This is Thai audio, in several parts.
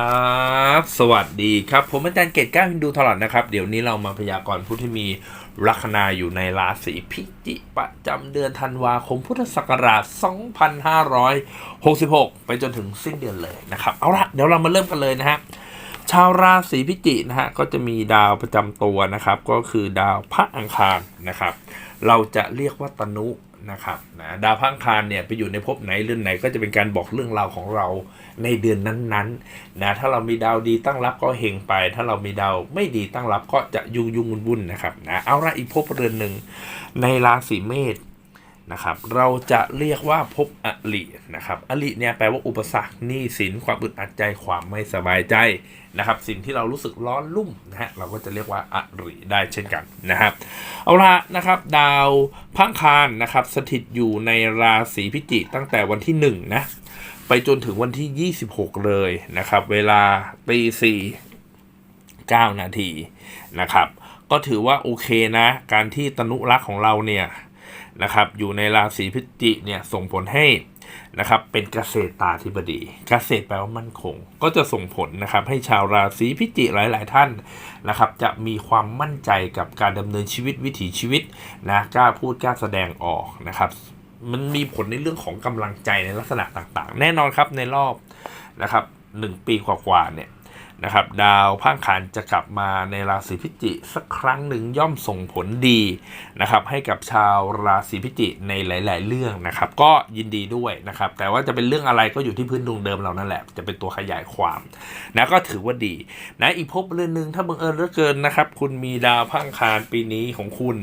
ครับ สวัสดีครับ ผมอาจารย์เกตก้าฮินดูทลอดนะครับ เดี๋ยวนี้เรามาพยากรณ์ผู้ที่มีลัคนาอยู่ในราศีพิจิกประจำเดือนธันวาคมพุทธศักราช 2566 ไปจนถึงสิ้นเดือนเลยนะครับ เอาละเดี๋ยวเรามาเริ่มกันเลยนะฮะ ชาวราศีพิจิกนะฮะ ก็จะมีดาวประจำตัวนะครับ ก็คือดาวพระอังคารนะครับ เราจะเรียกว่าตนุ นะครับนะดาวพังคารเนี่ยไปอยู่ในภพไหนเรือนไหนก็จะเป็นการบอกเรื่องราวของเราในเดือนนั้นๆนะถ้าเรามีดาวดีตั้งรับก็เฮงไป ถ้าเรามีดาวไม่ดีตั้งรับก็จะยุ่งยุ่งวุ่นวุ่นๆนะครับนะเอาละอีกภพเรือนหนึ่งในราศีเมษ นะครับ เราจะเรียกว่าภพอลินะครับอลิเนี่ยแปลว่าอุปสรรคหนี้สินความอึดอัดใจความไม่สบายใจนะครับ สิ่งที่เรารู้สึกร้อนรุ่มนะฮะเราก็จะเรียกว่าอริได้เช่นกันนะครับ เอาละนะครับ ดาวพังคารนะครับ สถิตอยู่ในราศีพิจิกตั้งแต่วันที่1นะไปจนถึงวันที่ 26 เลยนะครับ เวลาตีสี่เก้านาทีนะครับ ก็ถือว่าโอเคนะ การที่ตนุรักษ์ของเราเนี่ย นะครับอยู่ในราศีพิจิกเนี่ยส่งผลให้นะครับเป็นเกษตรตาธิบดี เกษตรแปลว่ามั่นคง ก็จะส่งผลนะครับให้ชาวราศีพิจิกหลาย ๆ ท่านนะครับจะมีความมั่นใจกับการดำเนินชีวิตวิถีชีวิตนะกล้าพูดกล้าแสดงออกนะครับมันมีผลในเรื่องของกำลังใจในลักษณะต่าง ๆ แน่นอนครับในรอบนะครับหนึ่งปีกว่าๆเนี่ย นะครับ ดาวพางขานจะกลับมาในราศีพิจิกสักครั้งหนึ่งย่อมส่งผลดีนะครับ ให้กับชาวราศีพิจิกในหลาย ๆ เรื่องนะครับ ก็ยินดีด้วยนะครับ แต่ว่าจะเป็นเรื่องอะไรก็อยู่ที่พื้นดวงเดิมเรานั่นแหละ จะเป็นตัวขยายความนะก็ถือว่าดีนะอีกภพเรื่องหนึ่งถ้าบังเอิญเหลือเกินนะครับ คุณมีดาวพังคารปีนี้ของคุณ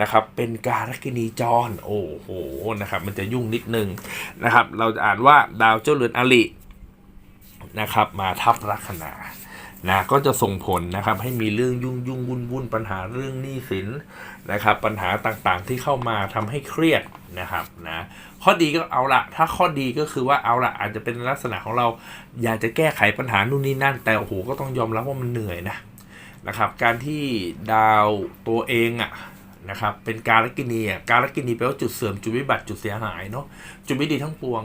นะครับ เป็นการกินีจรโอ้โหนะครับ มันจะยุ่งนิดนึงนะครับ เราจะอ่านว่าดาวเจ้าเรือนอลิ นะครับมาทับลัคนานะก็จะส่งผลนะครับให้มีเรื่องยุ่งยุ่งวุ่นวุ่นปัญหาเรื่องหนี้สินนะครับปัญหาต่างๆที่เข้ามาทำให้เครียดนะครับนะข้อดีก็เอาละถ้าข้อดีก็คือว่าเอาละอาจจะเป็นลักษณะของเราอยากจะแก้ไขปัญหานู่นนี่นั่น แต่โอ้โหก็ต้องยอมรับว่ามันเหนื่อยนะนะครับการที่ดาวตัวเองอะ่ะนะครับเป็นการลกินีอะการลกินีแปลว่าจุดเสื่อมจุดวิบัติจุดเสียหายเนาะจุดไม่ดีทั้งปวง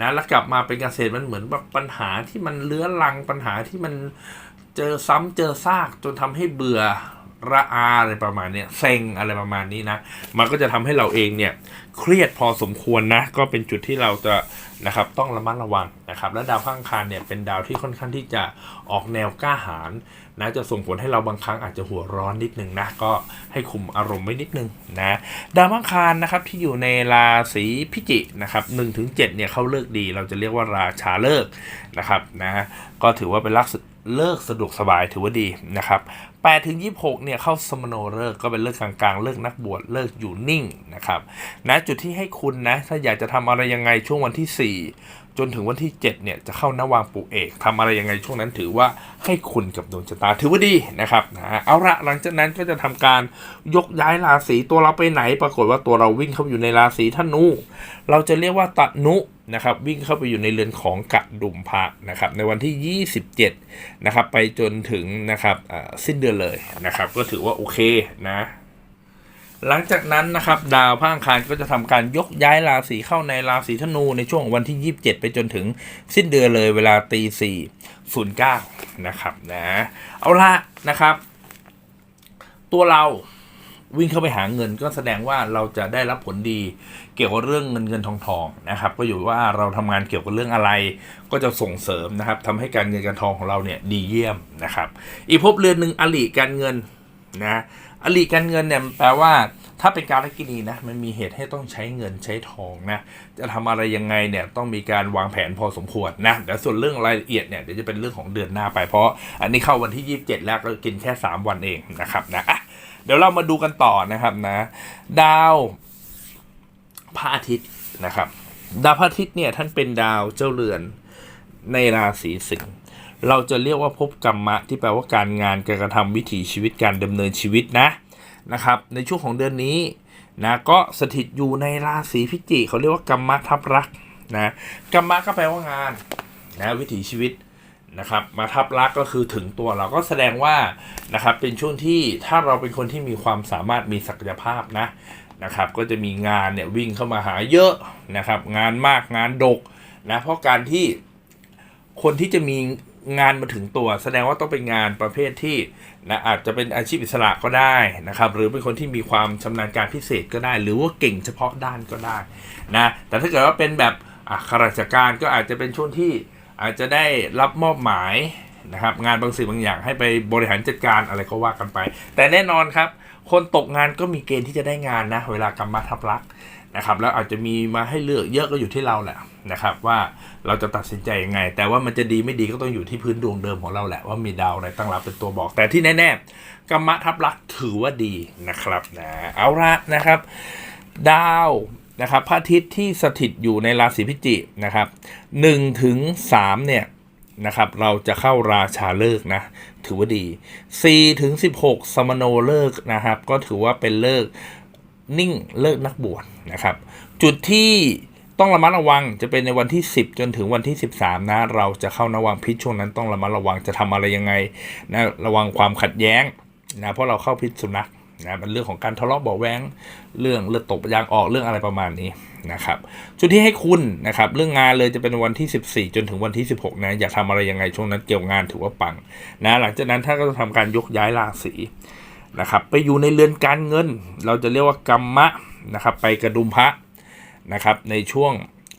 นะแล้วกลับมาเป็นเกษตรมันเหมือนแบบปัญหาที่มันเลื้อรังปัญหาที่มันเจอซ้ำเจอซากจนทำให้เบื่อระอาอะไรประมาณเนี้ยเซ็งอะไรประมาณนี้นะ มันก็จะทำให้เราเองเนี่ยเครียดพอสมควรนะ ก็เป็นจุดที่เราจะนะครับต้องระมัดระวังนะครับ และดาวข้างคารเนี่ยเป็นดาวที่ค่อนข้างที่จะออกแนวกล้าหาญ นะจะส่งผลให้เราบางครั้งอาจจะหัวร้อนนิดนึงนะ ก็ให้คุมอารมณ์ไว้นิดนึงนะดาวอังคารนะครับที่อยู่ในราศีพิจิกนะครับหนึ่งถึงเจ็ดเนี่ยเขาเลิกดี เราจะเรียกว่าราชาเลิกนะครับนะก็ถือว่าเป็นลักษณะเลิกสะดวกสบายถือว่าดีนะครับ8ถึง26เนี่ยเข้าสมโนเลิกก็เป็นเลิกกลางๆ เลิกนักบวชเลิกอยู่นิ่งนะครับนะจุดที่ให้คุณนะถ้าอยากจะทำอะไรยังไงช่วงวันที่ 4 จนถึงวันที่ 7 เนี่ย จะเข้านวางปุเอกทำอะไรยังไงช่วงนั้นถือว่าให้คุณกับดวงชะตาถือว่าดีนะครับนะเอาละหลังจากนั้นก็จะทำการยกย้ายราศีตัวเราไปไหน ปรากฏว่าตัวเราวิ่งเข้าไปอยู่ในราศีธนูเราจะเรียกว่าตนุนะครับวิ่งเข้าไปอยู่ในเรือนของกระดุมพระนะครับในวันที่ 27 นะครับไปจนถึงนะครับสิ้นเดือนเลยนะครับก็ถือว่าโอเคนะ หลังจากนั้นนะครับดาวพระอังคารก็จะทำการยกย้ายราศีเข้าในราศีธนูในช่วงวันที่ 27 ไปจนถึงสิ้นเดือนเลยเวลาตีสี่ศูนย์เก้านะครับนะเอาละนะครับ ตัวเราวิ่งเข้าไปหาเงินก็แสดงว่าเราจะได้รับผลดีเกี่ยวกับเรื่องเงินเงินทองทองนะครับ ก็อยู่ว่าเราทำงานเกี่ยวกับเรื่องอะไร ก็จะส่งเสริมนะครับทำให้การเงินการทองของเราเนี่ยดีเยี่ยมนะครับ อีกภพเรือนหนึ่งอลิการเงินนะ อลิการเงินเนี่ยแปลว่าถ้าเป็นการกินีนะมันมีเหตุให้ต้องใช้เงินใช้ทองนะจะทำอะไรยังไงเนี่ยต้องมีการวางแผนพอสมควรนะแต่ส่วนเรื่องรายละเอียดเนี่ยเดี๋ยวจะเป็นเรื่องของเดือนหน้าไปเพราะ อันนี้เข้าวันที่ 27 แล้วก็กินแค่ 3 วันเองนะครับนะะเดี๋ยวเรามาดูกันต่อนะครับนะดาวพระอาทิตย์นะครับ ดาวพระอาทิตย์เนี่ยท่านเป็นดาวเจ้าเรือนในราศีสิงห์ เราจะเรียกว่าภพกรรมะที่แปลว่าการงานการกระทำวิถีชีวิตการดำเนินชีวิตนะนะครับ ในช่วงของเดือนนี้นะก็สถิตอยู่ในราศีพิจิกเขาเรียกว่ากรรมะทับรักนะกรรมะก็แปลว่างานนะวิถีชีวิตนะครับมาทับรักก็คือถึงตัวเราก็แสดงว่านะครับเป็นช่วงที่ถ้าเราเป็นคนที่มีความสามารถมีศักยภาพนะนะครับก็จะมีงานเนี่ยวิ่งเข้ามาหาเยอะนะครับงานมากงานดกนะเพราะการที่คนที่จะมี งานมาถึงตัว แสดงว่าต้องเป็นงานประเภทที่นะอาจจะเป็นอาชีพอิสระก็ได้นะครับ หรือเป็นคนที่มีความชำนาญการพิเศษก็ได้ หรือว่าเก่งเฉพาะด้านก็ได้นะแต่ถ้าเกิดว่าเป็นแบบข้าราชการก็อาจจะเป็นช่วงที่อาจจะได้รับมอบหมายนะครับงานบางสิ่งบางอย่างให้ไปบริหารจัดการอะไรก็ว่ากันไป แต่แน่นอนครับ คนตกงานก็มีเกณฑ์ที่จะได้งานนะ เวลากรรมทับลักษ นะครับแล้วอาจจะมีมาให้เลือกเยอะก็อยู่ที่เราแหละนะครับ ว่าเราจะตัดสินใจยังไง แต่ว่ามันจะดีไม่ดีก็ต้องอยู่ที่พื้นดวงเดิมของเราแหละว่ามีดาวอะไรตั้งรับเป็นตัวบอก แต่ที่แน่ๆกรรมทับลักถือว่าดีนะครับนะเอาละนะครับ ดาวนะครับพระอาทิตย์ที่สถิตอยู่ในราศีพิจิกนะครับ1ถึง3เนี่ยนะครับเราจะเข้าราชาเลิกนะถือว่าดี4ถึง16 สมโนเลิกนะครับ ก็ถือว่าเป็นเลิก นิ่งเลิกนักบวชนะครับ จุดที่ต้องระมัดระวังจะเป็นในวันที่ 10 จนถึงวันที่ 13 นะ เราจะเข้านวังพิษช่วงนั้นต้องระมัดระวังจะทำอะไรยังไงนะระวังความขัดแย้งนะเพราะเราเข้าพิษสุนัขนะเป็นเรื่องของการทะเลาะเบาแวงเรื่องเลือดตกยางออกเรื่องอะไรประมาณนี้นะครับจุดที่ให้คุณนะครับเรื่องงานเลยจะเป็นวันที่ 14 จนถึงวันที่ 16นะอย่าทำอะไรยังไงช่วงนั้นเกี่ยวงานถือว่าปังนะหลังจากนั้นถ้าก็จะทำการยกย้ายราศี นะครับไปอยู่ในเรือนการเงิน เราจะเรียกว่ากรรมะนะครับไปกระดุมพระนะครับในช่วง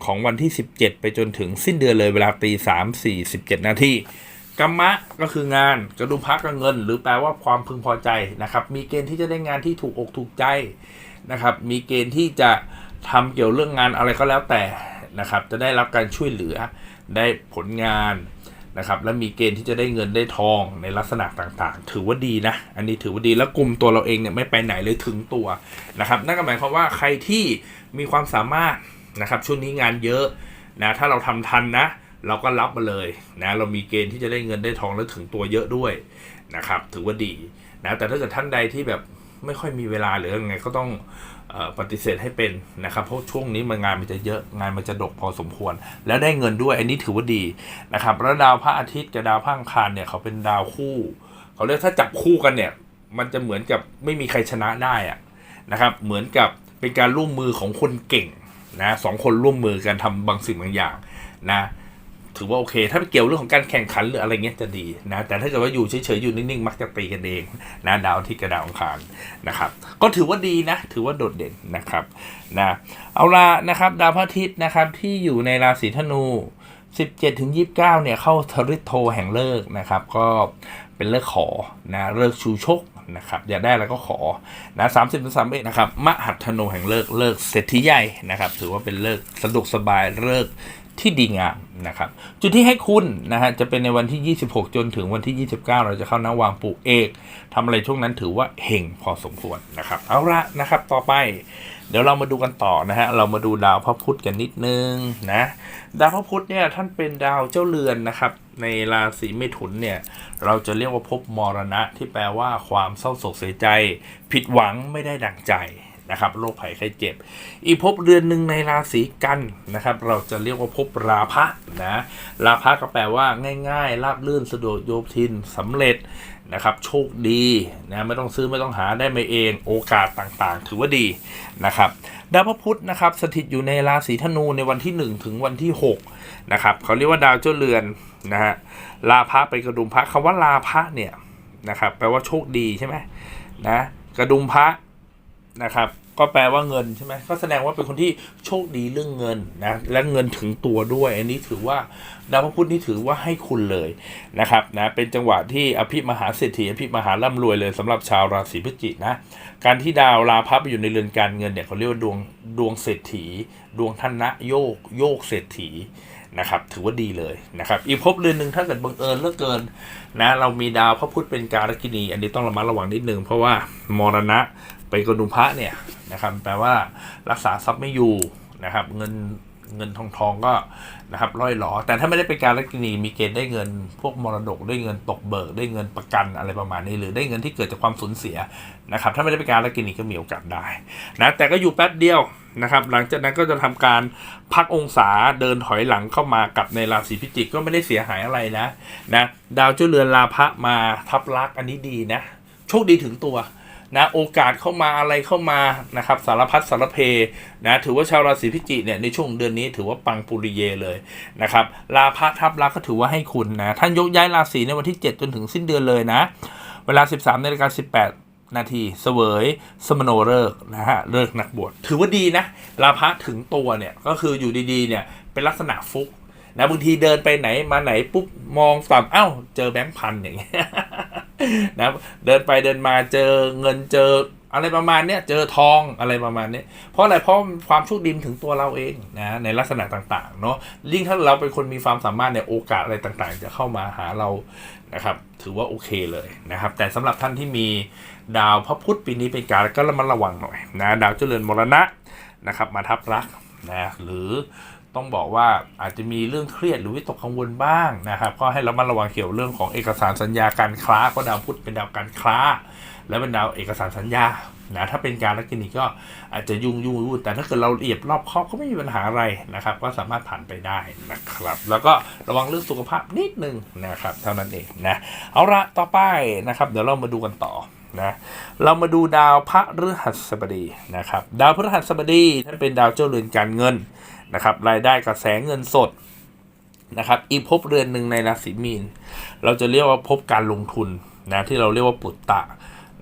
ของวันที่ 17 ไปจนถึงสิ้นเดือนเลยเวลาตีสามสี่สิบเจ็ดนาทีกรรมะก็คืองานกระดุมพระก็เงิน หรือแปลว่าความพึงพอใจนะครับ มีเกณฑ์ที่จะได้งานที่ถูกอกถูกใจนะครับ มีเกณฑ์ที่จะทำเกี่ยวเรื่องงานอะไรก็แล้วแต่นะครับ จะได้รับการช่วยเหลือได้ผลงาน นะครับและมีเกณฑ์ที่จะได้เงินได้ทองในลักษณะต่างๆ ถือว่าดีนะ อันนี้ถือว่าดีแล้วกลุ่มตัวเราเองเนี่ยไม่ไปไหนเลยถึงตัวนะครับนั่นก็หมายความว่าใครที่มีความสามารถนะครับช่วงนี้งานเยอะนะถ้าเราทำทันนะ เราก็รับมาเลยนะเรามีเกณฑ์ที่จะได้เงินได้ทองแล้วถึงตัวเยอะด้วยนะครับถือว่าดีนะแต่ถ้าเกิดท่านใดที่แบบไม่ค่อยมีเวลาหรือยังไงก็ต้อง ปฏิเสธให้เป็นนะครับเพราะช่วงนี้มันงานมันจะเยอะงานมันจะดกพอสมควร แล้วได้เงินด้วยอันนี้ถือว่าดีนะครับแล้วดาวพระอาทิตย์กับดาวพระอังคารเนี่ยเขาเป็นดาวคู่เขาเรียกถ้าจับคู่กันเนี่ยมันจะเหมือนกับไม่มีใครชนะได้อะนะครับเหมือนกับเป็นการร่วมมือของคนเก่งนะสองคนร่วมมือกันทำบางสิ่งบางอย่างนะ ถือว่าโอเค ถ้าไปเกี่ยวเรื่องของการแข่งขันหรืออะไรเงี้ยจะดีนะแต่ถ้าเกิดว่าอยู่เฉยๆอยู่นิ่งๆมักจะตีกันเองนะดาวที่กระดาวองคารนะครับ ก็ถือว่าดีนะ ถือว่าโดดเด่นนะครับนะเอาละนะครับ ดาวพระอาทิตย์นะครับที่อยู่ในราศีธนู 17ถึง29 เนี่ยเข้าทริโทแห่งเลิกนะครับ ก็เป็นเลิกขอนะเลิกชูชกนะครับอยากได้แล้วก็ขอนะสามสิบสามเอ็ดนะครับมหัทโนแห่งเลิกเลิกเศรษฐีใหญ่นะครับ ถือว่าเป็นเลิกสะดวกสบายเลิก ที่ดีงามนะครับจุดที่ให้คุณนะฮะจะเป็นในวันที่ 26 จนถึงวันที่ 29 เราจะเข้านวางปลูกเอกทำอะไรช่วงนั้นถือว่าเฮงพอสมควรนะครับ เอาละนะครับต่อไป เดี๋ยวเรามาดูกันต่อนะฮะเรามาดูดาวพระพุธกันนิดนึงนะดาวพระพุธเนี่ยท่านเป็นดาวเจ้าเรือนนะครับในราศีเมถุนเนี่ยเราจะเรียกว่าภพมรณะที่แปลว่าความเศร้าโศกเสียใจ ผิดหวังไม่ได้ดังใจ นะครับโรคภัยไข้เจ็บ อีกภพเรือนหนึ่งในราศีกันนะครับ เราจะเรียกว่าภพราพะนะราพะก็แปลว่าง่ายๆราบลื่นสะดวกโยทินสำเร็จนะครับโชคดีนะไม่ต้องซื้อไม่ต้องหาได้มาเองโอกาสต่างๆ ถือว่าดีนะครับดาวพระพุธนะครับสถิตอยู่ในราศีธนูในวันที่ 1 ถึงวันที่6นะครับเขาเรียกว่าดาวเจ้าเรือนนะฮะลาพะไปกระดุมพระคำว่าลาพะเนี่ยนะครับแปลว่าโชคดีใช่ไหมนะกระดุมพระ นะครับ ก็แปลว่าเงินใช่ไหมก็แสดงว่าเป็นคนที่โชคดีเรื่องเงินนะและเงินถึงตัวด้วย อันนี้ถือว่าดาวพระพุธนี่ถือว่าให้คุณเลยนะครับนะเป็นจังหวะที่อภิมหาเศรษฐีอภิมหาร่ำรวยเลยสำหรับชาวราศีพฤศจิกนะการที่ดาวลาพับไปอยู่ในเรือนการเงินเนี่ยเขาเรียกว่าดวงดวงเศรษฐี ดวงธนะโยกโยกเศรษฐีนะครับถือว่าดีเลยนะครับอีกภพเรือนหนึ่งถ้าเกิดบังเอิญเหลือเกินนะเรามีดาวพระพุธเป็นการกินี อันนี้ต้องระมัดระวังนิดนึงเพราะว่ามรณะ ไปกระดุมพระเนี่ยนะครับแปลว่ารักษาทรัพย์ไม่อยู่นะครับ เงินเงินทองทองก็นะครับร่อยหลอ แต่ถ้าไม่ได้เป็นการลักนีมีเกณฑ์ได้เงิน พวกมรดกได้เงินตกเบิกได้เงินประกันอะไรประมาณนี้หรือได้เงินที่เกิดจากความสูญเสียนะครับ ถ้าไม่ได้เป็นการลักนีก็มีโอกาสได้นะแต่ก็อยู่แป๊บเดียวนะครับ หลังจากนั้นก็จะทำการพักองศาเดินถอยหลังเข้ามากับในราศีพิจิกก็ไม่ได้เสียหายอะไรนะนะดาวเจ้าเรือนลาภะมาทับลักอันนี้ดีนะโชคดีถึงตัว นะโอกาสเข้ามาอะไรเข้ามานะครับสารพัดสารเพนะถือว่าชาวราศีพิจิกเนี่ยในช่วงเดือนนี้ถือว่าปังปุริเยเลยนะครับลาพะทับลักก็ถือว่าให้คุณนะท่านยกย้ายราศีในวันที่ 7 จนถึงสิ้นเดือนเลยนะ เวลา 13นาฬิกา18นาทีเสวยสมโนเลิกนะฮะเลิกนักบวชถือว่าดีนะลาพะถึงตัวเนี่ยก็คืออยู่ดีๆเนี่ยเป็นลักษณะฟุกนะบางทีเดินไปไหนมาไหนปุ๊บมองต่ำเอ้า เจอแบงค์พันอย่างเงี้ย นะเดินไปเดินมาเจอเงินเจออะไรประมาณเนี้ยเจอทองอะไรประมาณเนี้ยเพราะอะไรเพราะความโชคดีมถึงตัวเราเองนะในลักษณะต่างๆเนาะยิ่งถ้าเราเป็นคนมีความสามารถเนี่ยโอกาสอะไรต่างๆ จะเข้ามาหาเรานะครับ ถือว่าโอเคเลยนะครับ แต่สำหรับท่านที่มีดาวพระพุธปีนี้เป็นการก็ระมัดระวังหน่อยนะดาวเจริญมรณะนะครับ มาทับรักนะหรือ ต้องบอกว่าอาจจะมีเรื่องเครียดหรือวิตกกังวลบ้างนะครับ ก็ให้ระมัดระวังเกี่ยวเรื่องของเอกสารสัญญาการค้าเพราะดาวพุธเป็นดาวการค้า และเป็นดาวเอกสารสัญญานะถ้าเป็นการลักษณีก็อาจจะยุ่งยุ่งวุ่นแต่ถ้าเกิดเราละเอียดรอบคอบก็ไม่มีปัญหาอะไรนะครับ ก็สามารถผ่านไปได้นะครับ แล้วก็ระวังเรื่องสุขภาพนิดนึงนะครับ เท่านั้นเองนะเอาละต่อไปนะครับ เดี๋ยวเรามาดูกันต่อนะเรามาดูดาวพระฤหัสบดีนะครับ ดาวพฤหัสบดีท่านเป็นดาวเจ้าเรือนการเงิน นะครับรายได้กระแสเงินสดนะครับอีกภพเรือนหนึ่งในราศีมีน เราจะเรียกว่าภพการลงทุนนะที่เราเรียกว่าปุตตะ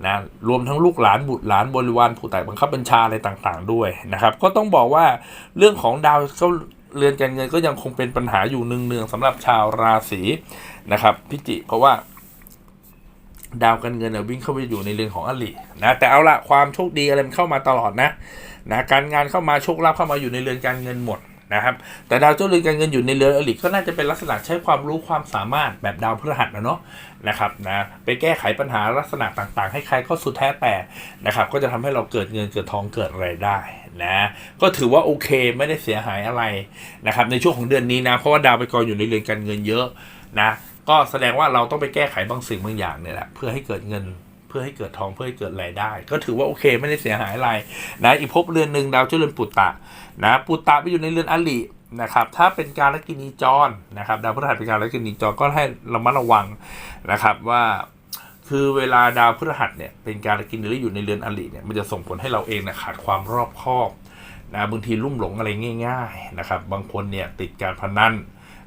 นะรวมทั้งลูกหลานบุตรหลานบริวารผู้ใต้บังคับบัญชาอะไรต่างๆ ด้วยนะครับ ก็ต้องบอกว่าเรื่องของดาวเขาเรือนการเงินก็ยังคงเป็นปัญหาอยู่เนืองๆสำหรับชาวราศีนะครับพิจิเพราะว่าดาวการเงินวิ่งเข้าไปอยู่ในเรือนของอลินะแต่เอาละความโชคดีอะไรมันเข้ามาตลอดนะ นะการงานเข้ามาโชคลาภเข้ามาอยู่ในเรือนการเงินหมดนะครับแต่ดาวเจ้าเรือนการเงินอยู่ในเรือนอลิก็น่าจะเป็นลักษณะใช้ความรู้ความสามารถแบบดาวพฤหัสนะเนาะนะครับนะไปแก้ไขปัญหาลักษณะต่างๆ ให้ใครก็สุดแท้แต่นะครับก็จะทำให้เราเกิดเงินเกิดทองเกิดอะไรได้นะก็ถือว่าโอเคไม่ได้เสียหายอะไรนะครับในช่วงของเดือนนี้นะเพราะว่าดาวไปกองอยู่ในเรือนการเงินเยอะนะก็แสดงว่าเราต้องไปแก้ไขบางสิ่งบางอย่างเนี่ยแหละเพื่อให้เกิดเงิน พื่อให้เกิดทองเพื่อให้เกิดรายได้ ก็ถือว่าโอเคไม่ได้เสียหายอะไรนะอีกภพเรือนหนึ่งดาวเจ้าเรือนปุตตะนะปุตตะไปอยู่ในเรือนอลินะครับถ้าเป็นการลกินีจรนะครับดาวพฤหัสเป็นการลกินีจรก็ให้ระมัดระวังนะครับว่าคือเวลาดาวพฤหัสเนี่ยเป็นการกินหรืออยู่ในเรือนอลิเนี่ยมันจะส่งผลให้เราเองนะขาดความรอบคอบนะบางทีลุ่มหลงอะไรง่ายๆนะครับบางคนเนี่ยติดการพนัน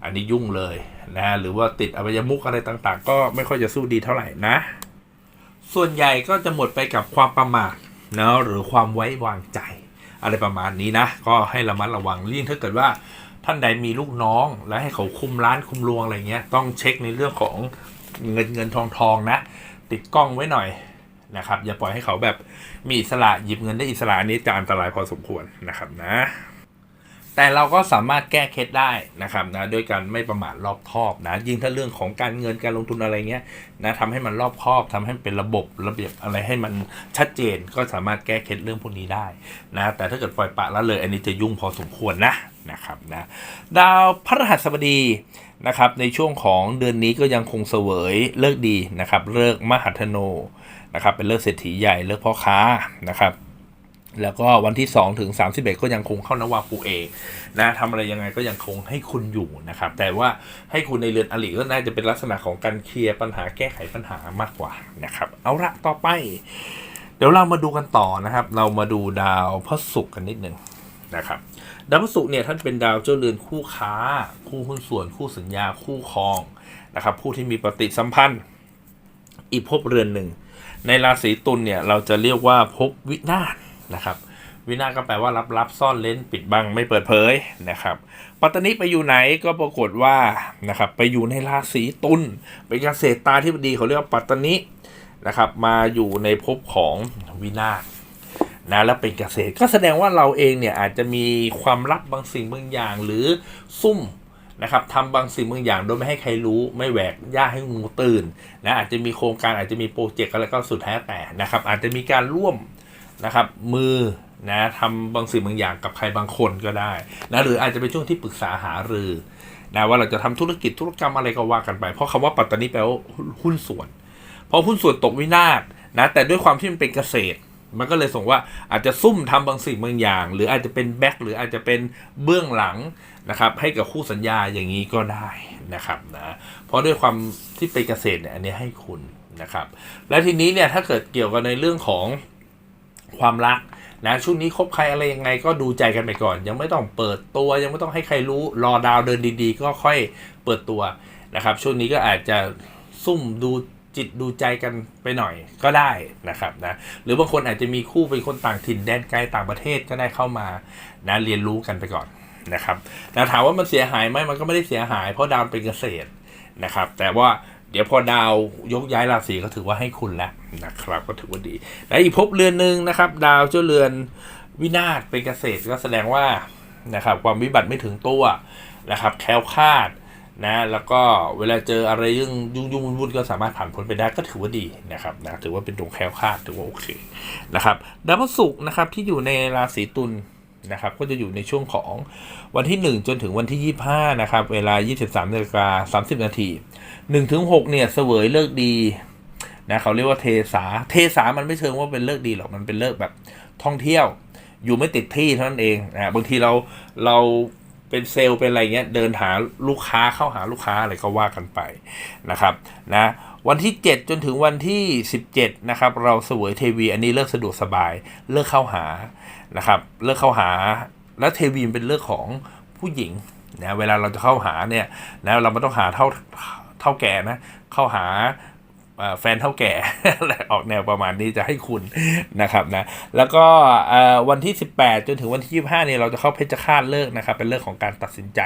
อันนี้ยุ่งเลยนะหรือว่าติดอบายมุกอะไรต่างๆ ก็ไม่ค่อยจะสู้ดีเท่าไหร่นะ ส่วนใหญ่ก็จะหมดไปกับความประมาทนะหรือความไว้วางใจ อะไรประมาณนี้นะ ก็ให้ระมัดระวังยิ่งถ้าเกิดว่าท่านใดมีลูกน้อง แล้วให้เขาคุมร้านคุมรวงอะไรเงี้ยต้องเช็คในเรื่องของเงินเงินทองทองนะ ติดกล้องไว้หน่อยนะครับ อย่าปล่อยให้เขาแบบมีอิสระหยิบเงินได้อิสระนนี้จะอันตรายพอสมควรนะครับนะ แต่เราก็สามารถแก้เคล็ดได้นะครับนะด้วยการไม่ประมาทรอบคอบนะยิ่งถ้าเรื่องของการเงินการลงทุนอะไรเงี้ยนะทำให้มันรอบคอบทำให้เป็นระบบระเบียบอะไรให้มันชัดเจนก็สามารถแก้เคล็ดเรื่องพวกนี้ได้นะแต่ถ้าเกิดปล่อยปะละเลย อันนี้จะยุ่งพอสมควรนะนะครับนะดาวพฤหัสบดีนะครับในช่วงของเดือนนี้ก็ยังคงเสวยเลิกดีนะครับเลิกมหัทโนนะครับเป็นเลิกเศรษฐีใหญ่เลิกพ่อค้านะครับ แล้วก็วันที่ 2 ถึง 31 ก็ยังคงเข้านวาปูเอนะทำอะไรยังไงก็ยังคงให้คุณอยู่นะครับ แต่ว่าให้คุณในเรือนอลิก็น่าจะเป็นลักษณะของการเคลียร์ปัญหาแก้ไขปัญหามากกว่านะครับ เอาละต่อไป เดี๋ยวเรามาดูกันต่อนะครับ เรามาดูดาวพระศุกร์กันนิดหนึ่งนะครับดาวพระศุกร์เนี่ยท่านเป็นดาวเจ้าเรือนคู่ค้า คู่หุ้นส่วนคู่สัญญาคู่ครองนะครับผู้ที่มีปฏิสัมพันธ์ อีกภพเรือนหนึ่งในราศีตุลเนี่ยเราจะเรียกว่าภพวินาศ นะครับวินาก็แปลว่าลับลับซ่อนเล้นปิดบังไม่เปิดเผยนะครับ ปัตตานีไปอยู่ไหนก็ปรากฏว่านะครับไปอยู่ในราศีตุลเป็นเกษตรตาที่ดีเขาเรียกว่าปัตตานีนะครับมาอยู่ในภพของวินาศนะแล้วเป็นเกษตรก็แสดงว่าเราเองเนี่ยอาจจะมีความลับบางสิ่งบางอย่างหรือซุ่มนะครับทำบางสิ่งบางอย่างโดยไม่ให้ใครรู้ไม่แหวกย่าให้งูตื่นนะอาจจะมีโครงการอาจจะมีโปรเจกต์อะไรก็สุดแท้แต่นะครับอาจจะมีการร่วม นะครับ มือนะทำบางสิ่งบางอย่างกับใครบางคนก็ได้นะหรืออาจจะเป็นช่วงที่ปรึกษาหารือนะว่าเราจะทำธุรกิจธุรกรรมอะไรก็ว่ากันไป เพราะคำว่าปัตตานีแปลว่าหุ้นส่วนพอหุ้นส่วนตกวินาศนะแต่ด้วยความที่มันเป็นเกษตร มันก็เลยส่งว่าอาจจะซุ่มทำบางสิ่งบางอย่าง หรืออาจจะเป็นแบ็คหรืออาจจะเป็นเบื้องหลังนะครับ ให้กับคู่สัญญาอย่างนี้ก็ได้นะครับนะเพราะด้วยความที่เป็นเกษตรเนี่ยอันนี้ให้คุณนะครับ และทีนี้เนี่ยถ้าเกิดเกี่ยวกับในเรื่องของ ความรักนะช่วงนี้คบใครอะไรยังไงก็ดูใจกันไปก่อน ยังไม่ต้องเปิดตัวยังไม่ต้องให้ใครรู้รอดาวเดินดีๆ ก็ค่อยเปิดตัวนะครับ ช่วงนี้ก็อาจจะซุ่มดูจิตดูใจกันไปหน่อยก็ได้นะครับนะหรือบางคนอาจจะมีคู่เป็นคนต่างถิ่นแดนไกลต่างประเทศก็ได้เข้ามานะเรียนรู้กันไปก่อนนะครับนะถามว่ามันเสียหายไหมมันก็ไม่ได้เสียหายเพราะดาวเป็นเกษตรนะครับ แต่ว่า เดี๋ยวพอดาวยกย้ายราศีก็ถือว่าให้คุณแล้วนะครับ ก็ถือว่าดี และอีกภพเรือนหนึ่งนะครับ ดาวเจ้าเรือนวินาศเป็นเกษตรก็แสดงว่านะครับ ความวิบัติไม่ถึงตัวนะครับ แคล้วคลาดนะแล้วก็เวลาเจออะไรยุ่งยุ่งยุ่งวุ่นๆก็สามารถผ่านพ้นไปได้ก็ถือว่าดีนะครับนะถือว่าเป็นดวงแคล้วคลาดถือว่าโอเคนะครับดาวพฤหัสศุกร์นะครับที่อยู่ในราศีตุล นะครับก็จะอยู่ในช่วงของวันที่ 1 จนถึงวันที่ 25 นะครับ เวลา 23นาฬิกา30 นาที1ถึง6เนี่ยเสวยเลิกดีนะเขาเรียกว่าเทสาเทสามันไม่เชิงว่าเป็นเลิกดีหรอกมันเป็นเลิกแบบท่องเที่ยว อยู่ไม่ติดที่เท่านั้นเองนะบางทีเราเราเป็นเซลล์เป็นอะไรเงี้ยเดินหาลูกค้าเข้าหาลูกค้าอะไรก็ว่ากันไปนะครับนะวันที่ 7 จนถึงวันที่ 17นะครับเราเสวยเทวี อันนี้เลิกสะดวกสบายเลิกเข้าหา นะครับเลิกเข้าหาและเทวีนเป็นเลิกของผู้หญิงนะเวลาเราจะเข้าหาเนี่ยนะเราไม่ต้องหาเท่าเท่าแก่นะเข้าหา แฟนเท่าแก่อะไรออกแนวประมาณนี้จะให้คุณนะครับนะแล้วก็วันที่ 18 จนถึงวันที่ 25เนี่ยเราจะเข้าเพชฌฆาตเลิกนะครับ เป็นเรื่องของการตัดสินใจ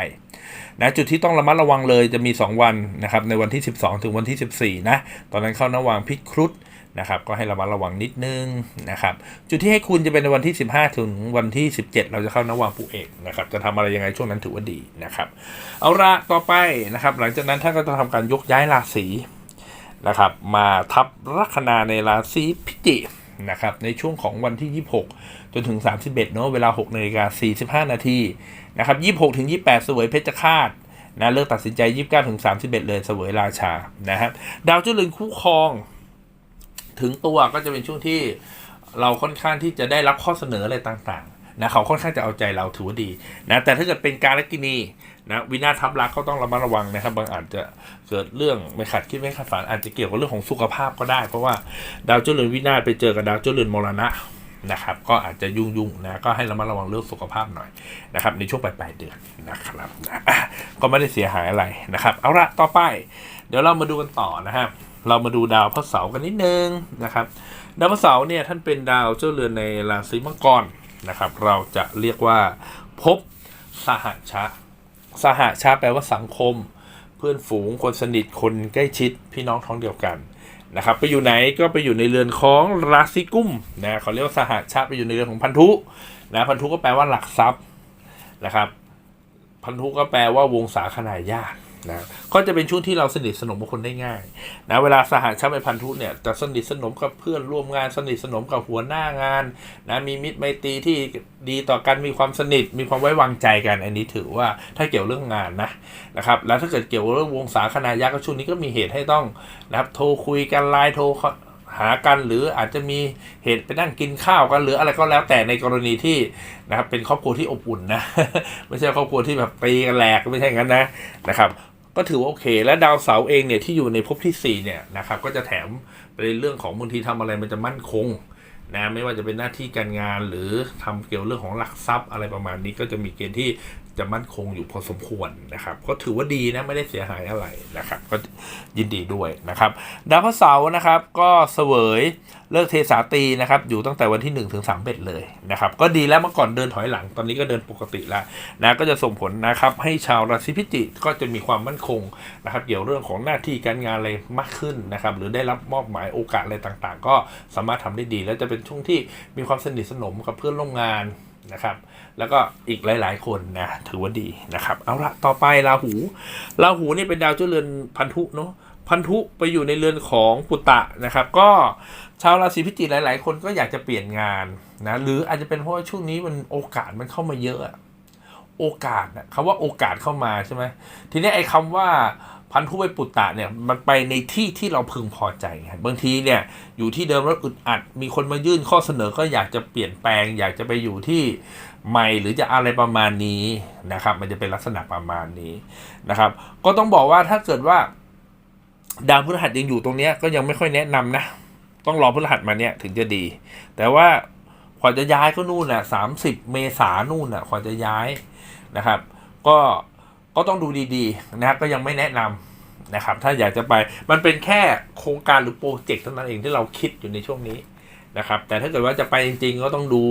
นะจุดที่ต้องระมัดระวังเลยจะมี 2 วันนะครับในวันที่ 12 ถึงวันที่ 14 นะ ตอนนั้นเข้าระวังพิษครุฑนะครับก็ให้ระมัดระวังนิดนึงนะครับจุดที่ให้คุณจะเป็นในวันที่ 15 ถึงวันที่ 17 เราจะเข้านวังผู้เอกนะครับจะทำอะไรยังไงช่วงนั้นถือว่าดีนะครับเอาละต่อไปนะครับหลังจากนั้นท่านก็จะทำการยกย้ายราศี นะครับมาทับลัคนาในราศีพิจิกนะครับในช่วงของวันที่ 26 จนถึง 31 เนาะเวลา6นาฬิกา45 นาทีนะครับ26 ถึง 28เสวยเพชรฆาตนะเลือกตัดสินใจ 29 ถึง 31 เลยเสวยราชานะครับดาวเจ้าเรือนคู่ครอง ถึงตัวก็จะเป็นช่วงที่เราค่อนข้างที่จะได้รับข้อเสนออะไรต่างๆนะเขาค่อนข้างจะเอาใจเราถือว่าดีนะแต่ถ้าเกิดเป็นการลกินี นะวินาศทับลักษณ์ก็ต้องระมัดระวังนะครับ บางอาจจะเกิดเรื่องไม่ขาดคิดไม่ขาดฝันอาจจะเกี่ยวกับเรื่องของสุขภาพก็ได้ เพราะว่าดาวเจ้าเรือนวินาศไปเจอกับดาวเจ้าเรือนมรณะนะครับ ก็อาจจะยุ่งยุ่งๆนะก็ให้ระมัดระวังเรื่องสุขภาพหน่อยนะครับในช่วงปลายเดือนนะครับนะอะก็ไม่ได้เสียหายอะไรนะครับเอาละต่อไป เดี๋ยวเรามาดูกันต่อนะครับ เรามาดูดาวพระเสาร์กันนิดนึงนะครับ ดาวพระเสาร์เนี่ยท่านเป็นดาวเจ้าเรือนในราศีมังกรนะครับ เราจะเรียกว่าพบสหชะ สหชาแปลว่าสังคม เพื่อนฝูงคนสนิทคนใกล้ชิดพี่น้องท้องเดียวกันนะครับไปอยู่ไหนก็ไปอยู่ในเรือนของราศีกุมนะเขาเรียกว่าสหชาไปอยู่ในเรือนของพันธุนะพันธุก็แปลว่าหลักทรัพย์นะครับ พันธุก็แปลว่าวงศาขนาญาติ นะก็จะเป็นช่วงที่เราสนิทสนมกับคนได้ง่ายนะเวลาสหชาติพันธุเนี่ยจะสนิทสนมกับเพื่อนร่วมงานสนิทสนมกับหัวหน้างานนะมีมิตรไมตรีที่ดีต่อกันมีความสนิท มีความไว้วางใจกัน อันนี้ถือว่าถ้าเกี่ยวเรื่องงานนะนะครับแล้วถ้าเกิดเกี่ยวเรื่องวงศาคณาญาติก็ช่วงนี้ก็มีเหตุให้ต้องนะครับโทรคุยกันไลน์โทรหากันหรืออาจจะมีเหตุไปนั่งกินข้าวกันหรืออะไรก็แล้วแต่ในกรณีที่นะครับเป็นครอบครัวที่อบอุ่นนะ ไม่ใช่ครอบครัวที่แบบตีกันแหลกไม่ใช่งั้นนะนะครับ ก็ถือว่าโอเค และดาวเสาร์เองเนี่ยที่อยู่ในภพที่4เนี่ยนะครับก็จะแถมในเรื่องของบางทีทำอะไรมันจะมั่นคงนะไม่ว่าจะเป็นหน้าที่การงานหรือทำเกี่ยวเรื่องของหลักทรัพย์อะไรประมาณนี้ก็จะมีเกณฑ์ที่ จะมั่นคงอยู่พอสมควรนะครับ ก็ถือว่าดีนะไม่ได้เสียหายอะไรนะครับ ก็ยินดีด้วยนะครับ ดาวพระเสาร์นะครับ ก็เสวยเลิกเทสาตีนะครับ อยู่ตั้งแต่วันที่1ถึง3เบ็ดเลยนะครับ ก็ดีแล้วเมื่อก่อนเดินถอยหลังตอนนี้ก็เดินปกติแล้วนะก็จะส่งผลนะครับ ให้ชาวราศีพิจิกก็จะมีความมั่นคงนะครับ เกี่ยวเรื่องของหน้าที่การงานอะไรมากขึ้นนะครับ หรือได้รับมอบหมายโอกาสอะไรต่างๆ ก็สามารถทำได้ดี และจะเป็นช่วงที่มีความสนิทสนมกับเพื่อนร่วมงาน นะครับ แล้วก็อีกหลาย ๆ คนนะถือว่าดีนะครับ เอาละต่อไปราหูราหูนี่เป็นดาวเจ้าเรือนพันธุเนาะพันธุไปอยู่ในเรือนของปุตตะนะครับ ก็ชาวราศีพิจิกหลาย ๆ คนก็อยากจะเปลี่ยนงานนะหรืออาจจะเป็นเพราะว่าช่วงนี้มันโอกาสมันเข้ามาเยอะโอกาสนะคำว่าโอกาสเข้ามาใช่ไหมทีนี้ไอ้คำว่า พันธุไปปุตตะเนี่ยมันไปในที่ที่เราพึงพอใจไงบางทีเนี่ยอยู่ที่เดิมแล้วอึดอัด มีคนมายื่นข้อเสนอก็อยากจะเปลี่ยนแปลง อยากจะไปอยู่ที่ใหม่หรือจะอะไรประมาณนี้นะครับ มันจะเป็นลักษณะประมาณนี้นะครับ ก็ต้องบอกว่าถ้าเกิดว่า ดาวพฤหัสยังอยู่ตรงเนี้ยก็ยังไม่ค่อยแนะนำนะ ต้องรอพฤหัสมาเนี่ยถึงจะดี แต่ว่ากว่าจะย้ายก็นู่นน่ะสามสิบเมษานู่นน่ะกว่าจะย้ายนะครับ ก็ ก็ต้องดูดีๆนะครับก็ยังไม่แนะนำนะครับ ถ้าอยากจะไปมันเป็นแค่โครงการหรือโปรเจกต์เท่านั้นเองที่เราคิดอยู่ในช่วงนี้นะครับ แต่ถ้าเกิดว่าจะไปจริงๆ ก็ต้องดู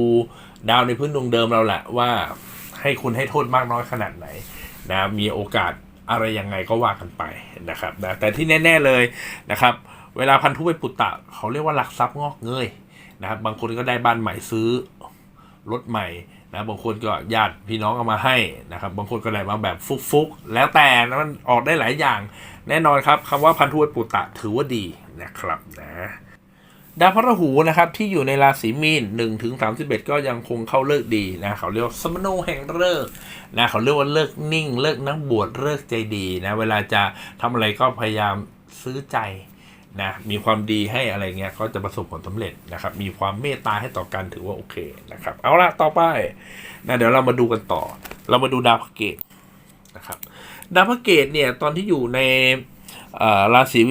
ดาวในพื้นดวงเดิมเราแหละว่าให้คุณให้โทษมากน้อยขนาดไหนนะมีโอกาสอะไรยังไงก็ว่ากันไปนะครับนะแต่ที่แน่ ๆเลยนะครับ เวลาพันธุไปปุตตะเขาเรียกว่าหลักทรัพย์งอกเงยนะครับบางคนก็ได้บ้านใหม่ซื้อรถใหม่ นะบางคนก็ญาติพี่น้องเอามาให้นะครับบางคนก็ได้มาแบบฟุกๆ แล้วแต่นะมันออกได้หลายอย่าง แน่นอนครับคำว่าพันธุไปปุตตะถือว่าดีนะครับนะดาวพฤหูนะครับที่อยู่ในราศีมีน1ถึง31 ก็ยังคงเข้าเลิกดีนะเขาเรียกสมโนแห่งเลิกนะเขาเรียกว่าเลิกนิ่ง เลิกนักบวชเลิกใจดีนะเวลาจะทำอะไรก็พยายามซื้อใจ นะมีความดีให้อะไรเงี้ยก็จะประสบผลสำเร็จนะครับ มีความเมตตาให้ต่อกันถือว่าโอเคนะครับ เอาละต่อไปนะเดี๋ยวเรามาดูกันต่อ เรามาดูดาวพระเกตนะครับ ดาวพระเกตเนี่ยตอนที่อยู่ในราศี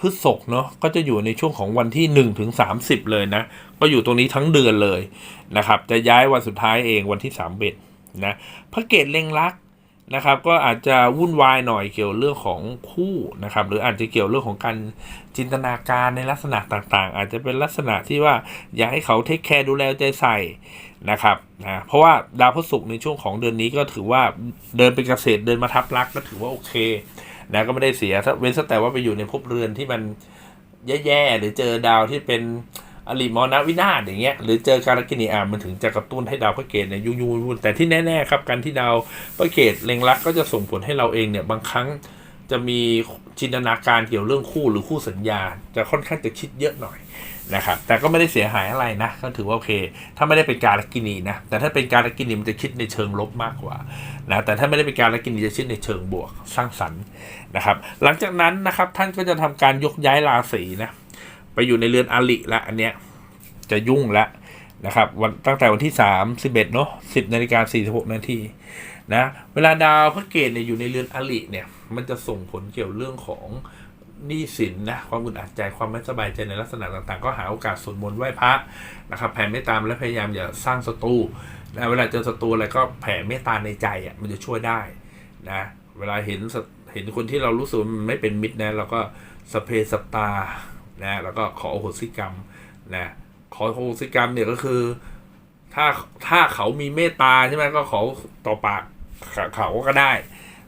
พฤษภเนาะก็จะอยู่ในช่วงของวันที่1ถึง30เลยนะ ก็อยู่ตรงนี้ทั้งเดือนเลยนะครับ จะย้ายวันสุดท้ายเองวันที่3เบ็ดนะพระเกตเล็งรัก นะครับก็อาจจะวุ่นวายหน่อยเกี่ยวเรื่องของคู่นะครับหรืออาจจะเกี่ยวเรื่องของการจินตนาการในลักษณะต่างๆ อาจจะเป็นลักษณะที่ว่าอยากให้เขาเทคแคร์ดูแลใจใส่นะครับนะเพราะว่าดาวพฤหัสในช่วงของเดือนนี้ก็ถือว่าเดินเป็นเกษตรเดินมาทับลักก็ถือว่าโอเคนะก็ไม่ได้เสียเว้นแต่ว่าไปอยู่ในภพเรือนที่มันแย่ๆหรือเจอดาวที่เป็น อริมอนาวินาศอย่างเงี้ยหรือเจอการกินีอามันถึงจะกระตุ้นให้ดาวพระเกตเนี่ยยุ่งยุ่งวุ่นแต่ที่แน่ๆครับการที่ดาวพระเกตเล็งรักก็จะส่งผลให้เราเองเนี่ยบางครั้งจะมีจินตนาการเกี่ยวเรื่องคู่หรือคู่สัญญา จะค่อนข้างจะคิดเยอะหน่อยนะครับแต่ก็ไม่ได้เสียหายอะไรนะก็ถือว่าโอเค ถ้าไม่ได้เป็นการกินีนะแต่ถ้าเป็นการกินีมันจะคิดในเชิงลบมากกว่านะแต่ถ้าไม่ได้เป็นการละกินีจะชิดในเชิงบวกสร้างสรรค์นะครับ หลังจากนั้นนะครับท่านก็จะทำการยกย้ายราศีนะ ไปอยู่ในเรือนอาลิละอันเนี้ยจะยุ่งละนะครับวันตั้งแต่วันที่3 11เอ็ดเนาะ10นาฬิกา46นาทีนะเวลาดาวพระเกตเนี่ยอยู่ในเรือนอาลิเนี่ย มันจะส่งผลเกี่ยวเรื่องของหนี้สินนะความอึดอัดใจความไม่สบายใจในลักษณะต่างๆ ก็หาโอกาสสวดมนต์ไหว้พระนะครับแผ่เมตตามและพยายามอย่าสร้างศัตรูนะเวลาเจอศัตรูอะไรก็แผ่เมตตาในใจอะมันจะช่วยได้นะเวลาเห็นเห็นคนที่เรารู้สึกมันไม่เป็นมิตรนะเราก็สเพสตา นะแล้วก็ขอโหสิกรรมนะขอโหสิกรรมเนี่ยก็คือ ถ้าถ้าเขามีเมตตาใช่ไหมก็ขอต่อปากเขาเขาก็ได้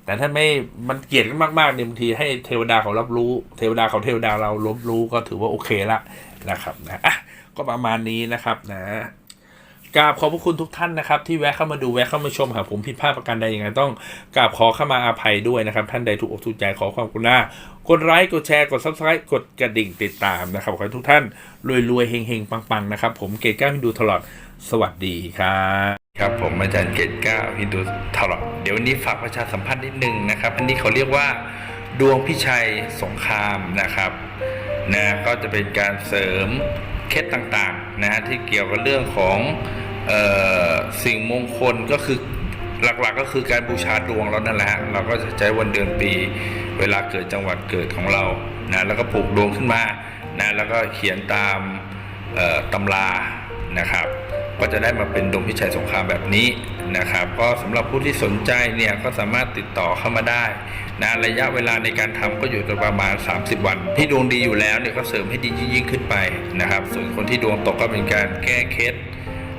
แต่ถ้าไม่มันเกลียดกันมากๆเนี่ยบางทีให้เทวดาเขารับรู้ เทวดาเขาเทวดาเรารับรู้ก็ถือว่าโอเคละนะครับนะอะก็ประมาณนี้นะครับนะ กราบขอบพระคุณทุกท่านนะครับที่แวะเข้ามาดูแวะเข้ามาชมครับผมผิดพลาดประการใดยังไงต้องกราบขอเข้ามาอาภัยด้วยนะครับ ท่านใดถูกอกถูกใจขอความกรุณากดไลค์กดแชร์กดซับสไครต์กดกระดิ่งติดตามนะครับขอให้ทุกท่านรวยๆเฮงๆปังๆนะครับผมเกตก้าฮินดูตลอดสวัสดีครับครับผมอาจารย์เกตก้าฮินดูตลอดเดี๋ยววันนี้ฝากประชาสัมพันธ์นิดนึงนะครับ อันนี้เขาเรียกว่าดวงพิชัยสงครามนะครับนะก็จะเป็นการเสริมเคล็ดต่างๆนะฮะที่เกี่ยวกับเรื่องของ สิ่งมงคลก็คือหลักๆก็คือการบูชาดวงเรานั่นแหละฮะเราก็จะใช้วันเดือนปี เวลาเกิดจังหวัดเกิดของเรานะแล้วก็ปลูกดวงขึ้นมานะแล้วก็เขียนตามตำรานะครับก็จะได้มาเป็นดวงพิชัยสงครามแบบนี้นะครับ ก็สำหรับผู้ที่สนใจเนี่ยก็สามารถติดต่อเข้ามาได้นะระยะเวลาในการทำก็อยู่ประมาณ 30 วัน ที่ดวงดีอยู่แล้วเนี่ยก็เสริมให้ดียิ่งขึ้นไปนะครับ ส่วนคนที่ดวงตกก็เป็นการแก้เคล็ด